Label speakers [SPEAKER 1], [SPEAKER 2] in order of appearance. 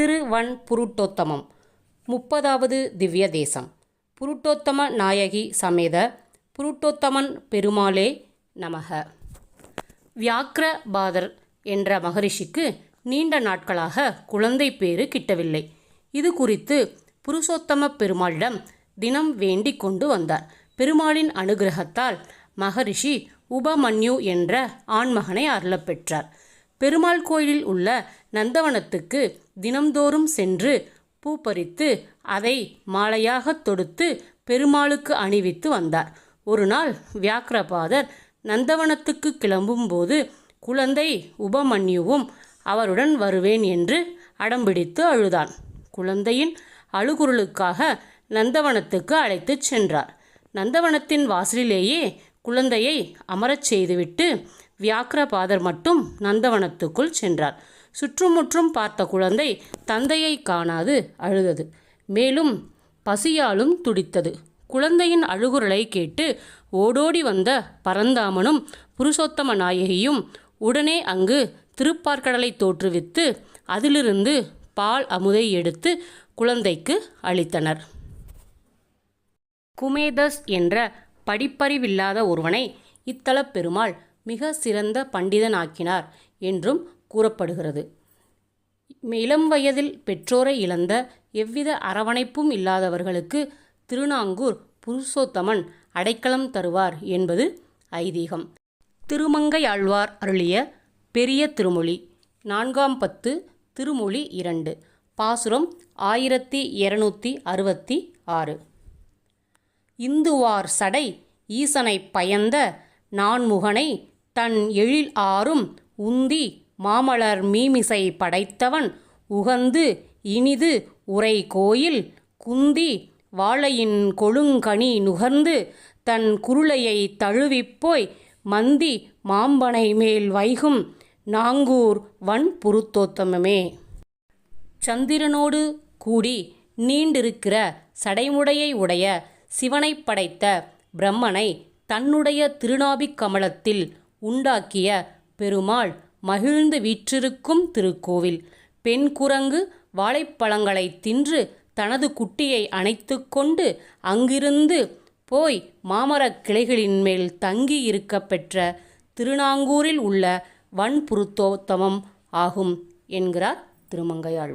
[SPEAKER 1] திருவன் புருட்டோத்தமம் முப்பதாவது திவ்ய தேசம் புருட்டோத்தம நாயகி சமேத புருட்டோத்தமன் பெருமாளே நமக. வியாக்ரபாதர் என்ற மகரிஷிக்கு நீண்ட நாட்களாக குழந்தை பேறு கிட்டவில்லை. இது குறித்து புருஷோத்தம பெருமாளிடம் தினம் வேண்டிக் கொண்டு வந்தார். பெருமாளின் அனுகிரகத்தால் மகரிஷி உபமன்யு என்ற ஆண்மகனை அருளப் பெற்றார். பெருமாள் கோயிலில் உள்ள நந்தவனத்துக்கு தினம்தோறும் சென்று பூ பறித்து அதை மாலையாகத் தொடுத்து பெருமாளுக்கு அணிவித்து வந்தார். ஒரு நாள் வியாக்கிரபாதர் நந்தவனத்துக்கு கிளம்பும்போது குழந்தை உபமன்யுவும் அவருடன் வருவேன் என்று அடம்பிடித்து அழுதான். குழந்தையின் அழுகுரலுக்காக நந்தவனத்துக்கு அழைத்துச் சென்றார். நந்தவனத்தின் வாசலிலேயே குழந்தையை அமரச் செய்துவிட்டு வியாக்கிரபாதர் மட்டும் நந்தவனத்துக்குள் சென்றார். சுற்றுமுற்றும் பார்த்த குழந்தை தந்தையை காணாது அழுதது. மேலும் பசியாலும் துடித்தது. குழந்தையின் அழுகுரலை கேட்டு ஓடோடி வந்த பரந்தாமனும் புருஷோத்தம நாயகியும் உடனே அங்கு திருப்பார்கடலை தோற்றுவித்து அதிலிருந்து பால் அமுதை எடுத்து குழந்தைக்கு அளித்தனர். குமேதஸ் என்ற படிப்பறிவில்லாத ஒருவனை இத்தலப் பெருமாள் மிக சிறந்த பண்டிதனாக்கினார் என்றும் கூறப்படுகிறது. இளம் வயதில் பெற்றோரை இழந்த எவ்வித அரவணைப்பும் இல்லாதவர்களுக்கு திருநாங்கூர் புருஷோத்தமன் அடைக்கலம் தருவார் என்பது ஐதீகம். திருமங்கையாழ்வார் அருளிய பெரிய திருமொழி நான்காம் பத்து திருமொழி இரண்டு பாசுரம் ஆயிரத்தி இருநூத்தி அறுபத்தி ஆறு. இந்துவார் சடை ஈசனை பயந்த நான்முகனை தன் எழில் ஆறும் உந்தி மாமலர் மீமிசை படைத்தவன் உகந்து இனிது உரை கோயில் குந்தி வாழையின் கொழுங்கனி நுகர்ந்து தன் குருளையை தழுவிப்போய் மந்தி மாம்பனை மேல் வைகும் நாங்கூர் வன் புருத்தோத்தமமே சந்திரனோடு கூடி நீண்டிருக்கிற சடைமுடையை உடைய சிவனைப் படைத்த பிரம்மனை தன்னுடைய திருநாபிக் கமலத்தில் உண்டாக்கிய பெருமாள் மகிழ்ந்து வீற்றிருக்கும் திருக்கோவில். பெண் குரங்கு வாழைப்பழங்களை தின்று தனது குட்டியை அணைத்து கொண்டு அங்கிருந்து போய் மாமரக் கிளைகளின் மேல் தங்கி இருக்க பெற்ற திருநாங்கூரில் உள்ள வன்புருத்தோத்தமம் ஆகும் என்கிறார் திருமங்கையாள்